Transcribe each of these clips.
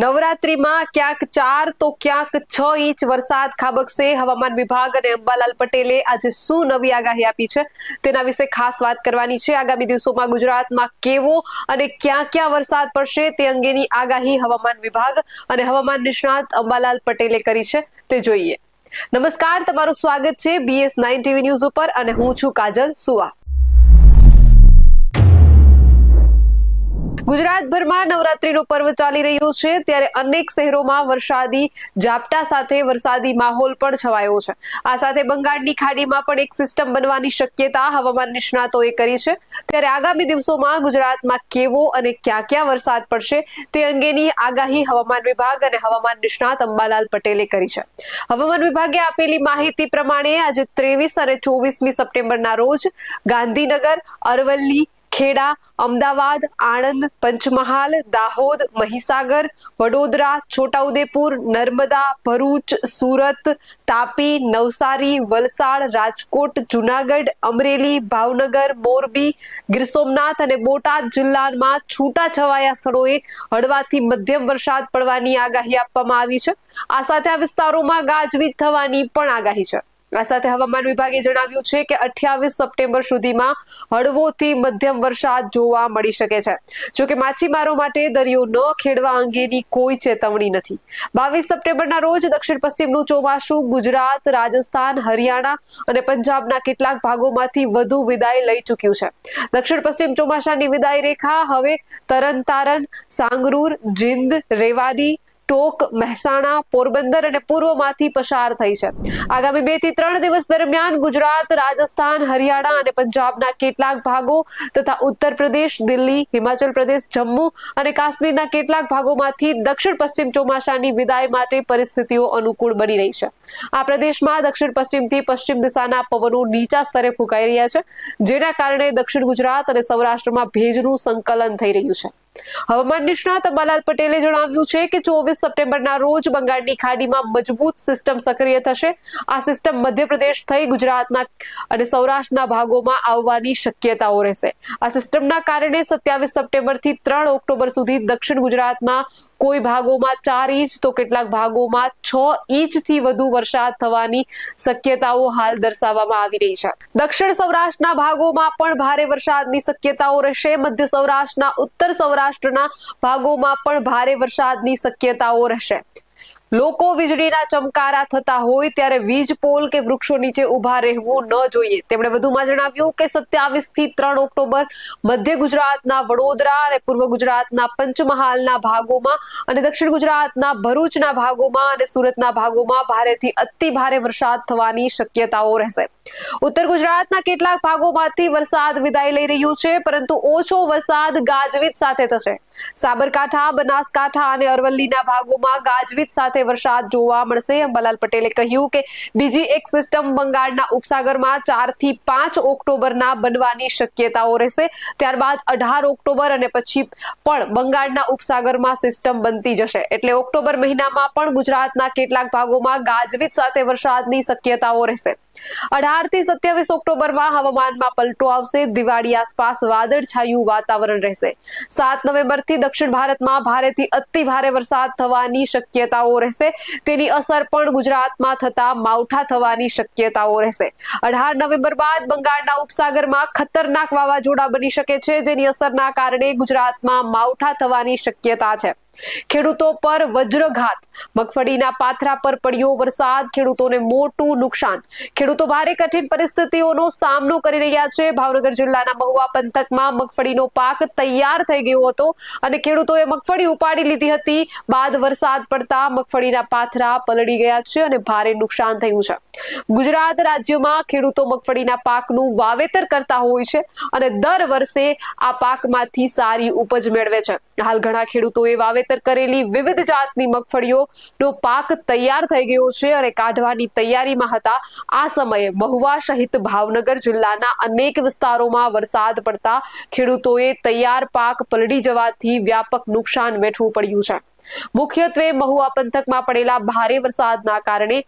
નવરાત્રીમાં ક્યાંક ચાર તો ક્યાંક છ ઇંચ વરસાદ ખાબકશે. હવામાન વિભાગ અને અંબાલાલ પટેલે આજે શું નવી આગાહી આપી છે તેના વિશે ખાસ વાત કરવાની છે. આગામી દિવસોમાં ગુજરાતમાં કેવો અને ક્યાં ક્યાં વરસાદ પડશે તે અંગેની આગાહી હવામાન વિભાગ અને હવામાન નિષ્ણાત અંબાલાલ પટેલે કરી છે. તે જોઈએ. નમસ્કાર, તમારું સ્વાગત છે બીએસ નાઇન ટીવી ન્યૂઝ ઉપર અને હું છું કાજલ સુવા. ગુજરાતભરમાં નવરાત્રીનું પર્વ ચાલી રહ્યું છે. ત્યારે અનેક શહેરોમાં વરસાદી ઝાપટા સાથે વરસાદી માહોલ પણ છવાયો છે. આ સાથે બંગાળની ખાડીમાં પણ એક સિસ્ટમ બનવાની શક્યતા હવામાન નિષ્ણાતોએ કરી છે. ત્યારે આગામી દિવસોમાં ગુજરાતમાં કેવો અને ક્યાં ક્યાં વરસાદ પડશે તે અંગેની આગાહી હવામાન વિભાગ અને હવામાન નિષ્ણાત અંબાલાલ પટેલે કરી છે. હવામાન વિભાગે આપેલી માહિતી પ્રમાણે આજે ત્રેવીસ અને ચોવીસમી સપ્ટેમ્બરના રોજ ગાંધીનગર, અરવલ્લી ખેડા, અમદાવાદ, આણંદ, પંચમહાલ, દાહોદ, મહીસાગર, વડોદરા, છોટાઉદેપુર, નર્મદા, ભરૂચ, સુરત, તાપી, નવસારી, વલસાડ, રાજકોટ, જુનાગઢ, અમરેલી, ભાવનગર, મોરબી, ગીર સોમનાથ અને બોટાદ જિલ્લામાં છૂટા છવાયા સ્થળોએ હળવાથી મધ્યમ વરસાદ પડવાની આગાહી આપવામાં આવી છે. આ સાથે આ વિસ્તારોમાં ગાજવીજ થવાની પણ આગાહી છે. આ સાથે હવામાન વિભાગે જણાવ્યું છે કે અઠ્યાવીસ સપ્ટેમ્બર સુધીમાં હળવોથી મધ્યમ વરસાદ જોવા મળી શકે છે. જોકે માછીમારો માટે દરિયો ન ખેડવા અંગેની કોઈ ચેતવણી નથી. બાવીસ સપ્ટેમ્બરના રોજ દક્ષિણ પશ્ચિમનું ચોમાસું ગુજરાત, રાજસ્થાન, હરિયાણા અને પંજાબના કેટલાક ભાગોમાંથી વધુ વિદાય લઈ ચૂક્યું છે. દક્ષિણ પશ્ચિમ ચોમાસાની વિદાય રેખા હવે તરણતારણ, સાંગરૂર, જીંદ રેવાડી ટોક, મહેસાણા, પોરબંદર અને પૂર્વમાંથી પસાર થઈ છે. આગામી બેથી ત્રણ દિવસ દરમિયાન ગુજરાત, રાજસ્થાન, હરિયાણા અને પંજાબના કેટલાક ભાગો તથા ઉત્તર પ્રદેશ, દિલ્હી, હિમાચલ પ્રદેશ, જમ્મુ અને કાશ્મીરના કેટલાક ભાગોમાંથી દક્ષિણ પશ્ચિમ ચોમાસાની વિદાય માટે પરિસ્થિતિઓ અનુકૂળ બની રહી છે. આ પ્રદેશમાં દક્ષિણ પશ્ચિમથી પશ્ચિમ દિશાના પવનો નીચા સ્તરે ફૂંકાઈ રહ્યા છે, જેના કારણે દક્ષિણ ગુજરાત અને સૌરાષ્ટ્રમાં ભેજનું સંકલન થઈ રહ્યું છે. હવામાન નિષ્ણાત અંબાલાલ પટેલે જણાવ્યું છે કે ચોવીસ સપ્ટેમ્બરના રોજ બંગાળની ખાડીમાં મજબૂત સિસ્ટમ સક્રિય થશે. આ સિસ્ટમ મધ્યપ્રદેશ થઈ ગુજરાતના અને સૌરાષ્ટ્રના ભાગોમાં આવવાની શક્યતાઓ રહેશે. આ સિસ્ટમના કારણે સત્યાવીસ સપ્ટેમ્બરથી ત્રણ ઓક્ટોબર સુધી દક્ષિણ ગુજરાતમાં કોઈ ભાગોમાં ચાર ઇંચ તો કેટલાક ભાગોમાં છ ઇંચથી વધુ વરસાદ થવાની શક્યતાઓ હાલ દર્શાવવામાં આવી રહી છે. દક્ષિણ સૌરાષ્ટ્રના ભાગોમાં પણ ભારે વરસાદની શક્યતાઓ રહેશે. મધ્ય સૌરાષ્ટ્રના, ઉત્તર સૌરાષ્ટ્રના ભાગોમાં પણ ભારે વરસાદની શક્યતાઓ રહેશે. લોકો વીજળીના ચમકારા થતા હોય ત્યારે વીજ પોલ કે વૃક્ષો નીચે ઊભા રહેવું ન જોઈએ. તેમણે વધુમાં જણાવ્યું કે સત્યાવીસથી ત્રણ ઓક્ટોબર મધ્ય ગુજરાતના વડોદરા અને પૂર્વ ગુજરાતના પંચમહાલના ભાગોમાં અને દક્ષિણ ગુજરાતના ભરૂચના ભાગોમાં અને સુરતના ભાગોમાં ભારેથી અતિ ભારે વરસાદ થવાની શક્યતાઓ રહેશે. ઉત્તર ગુજરાતના કેટલાક ભાગોમાંથી વરસાદ વિદાય લઈ રહ્યું છે, પરંતુ ઓછો વરસાદ ગાજવીજ સાથે થશે. સાબરકાંઠા, બનાસકાંઠા અને અરવલ્લીના ભાગોમાં ગાજવીજ સાથે વરસાદ જોવા મળશે. અંબાલાલ પટેલે કહ્યું કે બીજી એક સિસ્ટમ બંગાળના ઉપસાગરમાં ચારથી પાંચ ઓક્ટોબરના બનવાની શક્યતાઓ રહેશે. ત્યારબાદ અઢાર ઓક્ટોબર અને પછી પણ બંગાળના ઉપસાગરમાં સિસ્ટમ બનતી જશે. એટલે ઓક્ટોબર મહિનામાં પણ ગુજરાતના કેટલાક ભાગોમાં ગાજવીજ સાથે વરસાદની શક્યતાઓ રહેશે. અઢારથી સત્યાવીસ ઓક્ટોબરમાં હવામાનમાં પલટો આવશે, દિવાળી આસપાસ વાદળછાયું વાતાવરણ રહેશે. સાત નવેમ્બરથી દક્ષિણ ભારતમાં ભારેથી અતિ ભારે વરસાદ થવાની શક્યતાઓ રહેશે. તેની અસર પણ ગુજરાતમાં થતા માવઠા થવાની શક્યતાઓ રહેશે. અઢાર નવેમ્બર બાદ બંગાળના ઉપસાગરમાં ખતરનાક વાવાઝોડા બની શકે છે, જેની અસરના કારણે ગુજરાતમાં માવઠા થવાની શક્યતા છે. ખેડૂતો પર વજ્રઘાત. મગફળીના પાથરા પર પડ્યો વરસાદ, ખેડૂતોને મોટું નુકસાન. ખેડૂતો ભારે કઠિન પરિસ્થિતિઓનો સામનો કરી રહ્યા છે. ભાવનગર જિલ્લાના મહુવા પંથકમાં મગફળીનો પાક તૈયાર થઈ ગયો હતો અને ખેડૂતોએ મગફળી ઉપાડી લીધી હતી. બાદ વરસાદ પડતા મગફળીના પાથરા પલળી ગયા છે અને ભારે નુકસાન થયું છે. ગુજરાત રાજ્યમાં ખેડૂતો મગફળીના પાકનું વાવેતર કરતા હોય છે અને દર વર્ષે આ પાકમાંથી સારી ઉપજ મેળવે છે. હાલ ઘણા ખેડૂતોએ વાવેતર વાવેતર કરેલી વિવિધ જાતની મગફળીઓનો પાક તૈયાર થઈ ગયો છે અને કાઢવાની તૈયારીમાં હતા. આ સમયે મહુવા સહિત ભાવનગર જિલ્લાના અનેક વિસ્તારોમાં વરસાદ પડતા ખેડૂતોએ તૈયાર પાક પલળી જવાથી વ્યાપક નુકસાન વેઠવું પડ્યું છે. મુખ્યત્વે મહુવા પંથકમાં પડેલા ભારે વરસાદના કારણે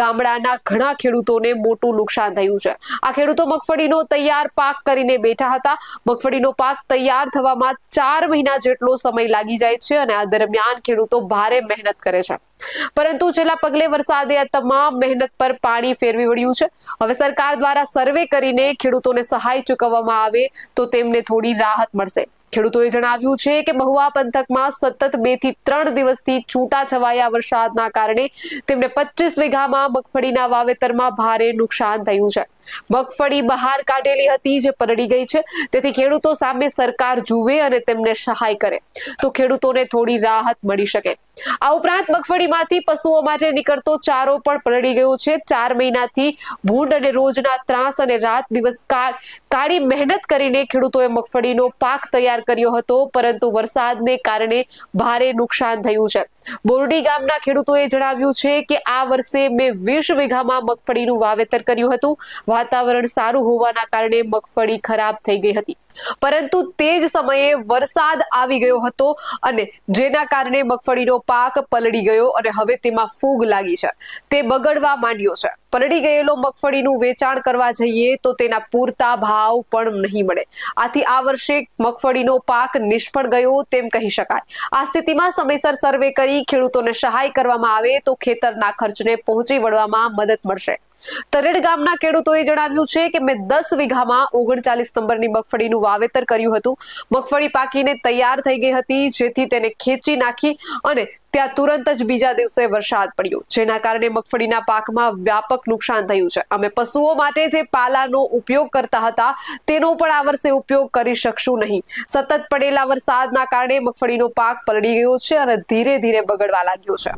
ગામડાના ઘણા ખેડૂતોને મોટું નુકસાન થયું છે. આ ખેડૂતો મગફળીનો તૈયાર પાક કરીને બેઠા હતા. મગફળીનો પાક તૈયાર થવામાં ચાર મહિના જેટલો સમય લાગી જાય છે અને આ દરમિયાન ખેડૂતો ભારે મહેનત કરે છે. પરંતુ છેલ્લા પગલે વરસાદે આ તમામ મહેનત પર પાણી ફેરવી વળ્યું છે. હવે સરકાર દ્વારા સર્વે કરીને ખેડૂતોને સહાય ચૂકવવામાં આવે તો તેમને થોડી રાહત મળશે. ખેડૂતોએ જણાવ્યું છે કે મહુવા પંથકમાં સતત બેથી ત્રણ દિવસથી છૂટા છવાયા વરસાદના કારણે તેમને પચીસ વીઘામાં મગફળીના વાવેતરમાં ભારે નુકસાન થયું છે. મગફળી બહાર કાઢેલી હતી જે પલળી ગઈ છે. તેથી ખેડૂતો સામે સરકાર જુએ અને તેમને સહાય કરે. તો ખેડૂતોને થોડી રાહત મળી શકે. આ ઉપરાંત મગફળીમાંથી પશુઓ માટે નીકળતો ચારો પણ પલળી ગયો છે. ચાર મહિનાથી ભૂંડ અને રોજના ત્રાસ અને રાત દિવસ કાળી મહેનત કરીને ખેડૂતોએ મગફળીનો પાક તૈયાર કર્યો હતો, પરંતુ વરસાદને કારણે ભારે નુકસાન થયું છે. બોરડી ગામના ખેડૂતોએ જણાવ્યું છે કે આ વર્ષે મેં વીસ વીઘામાં મગફળીનું વાવેતર કર્યું હતું. વાતાવરણ સારું હોવાના કારણે મગફળી ખરાબ થઈ ગઈ હતી. પરંતુ તે જ સમયે વરસાદ આવી ગયો હતો અને જેના કારણે મગફળીનો પાક પલળી ગયો અને હવે તેમાં ફૂગ લાગી છે. તે બગડવા માંડ્યો છે. પલળી ગયેલો મગફળીનું વેચાણ કરવા જઈએ તો તેના પૂરતા ભાવ પણ નહીં મળે. આથી આ વર્ષે મગફળીનો પાક નિષ્ફળ ગયો તેમ કહી શકાય. આ સ્થિતિમાં સમયસર સર્વે કરી ખેડૂતોને સહાય કરવામાં આવે તો ખેતરના ખર્ચને પહોંચી વળવામાં મદદ મળશે. તરેડ ગામના ખેડૂતોએ જણાવ્યું છે કે મેં દસ વીઘામાં ઓગણચાલીસ નંબરની મગફળીનું વાવેતર કર્યું હતું. મગફળી પાકીને તૈયાર થઈ ગઈ હતી, જેથી તેને ખેંચી નાખી અને ત્યાં તુરંત જ બીજા દિવસે વરસાદ પડ્યો, જેના કારણે મગફળીના પાકમાં વ્યાપક નુકસાન થયું છે. અમે પશુઓ માટે જે પાલાનો ઉપયોગ કરતા હતા, તેનો પણ આ વર્ષે ઉપયોગ કરી શકશું નહીં. સતત પડેલા વરસાદના કારણે મગફળીનો પાક પલળી ગયો છે અને ધીરે ધીરે બગડવા લાગ્યો છે.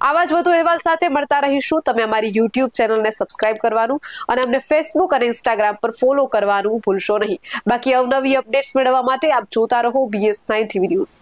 આવા જ વધુ અહેવાલ સાથે મળતા રહીશું. તમે અમારી યુટ્યુબ ચેનલને સબસ્ક્રાઇબ કરવાનું અને અમને ફેસબુક અને ઇન્સ્ટાગ્રામ પર ફોલો કરવાનું ભૂલશો નહીં. બાકી અવનવી અપડેટ્સ મેળવવા માટે આપ જોતા રહો બીએસ નાઇન ટીવી ન્યૂઝ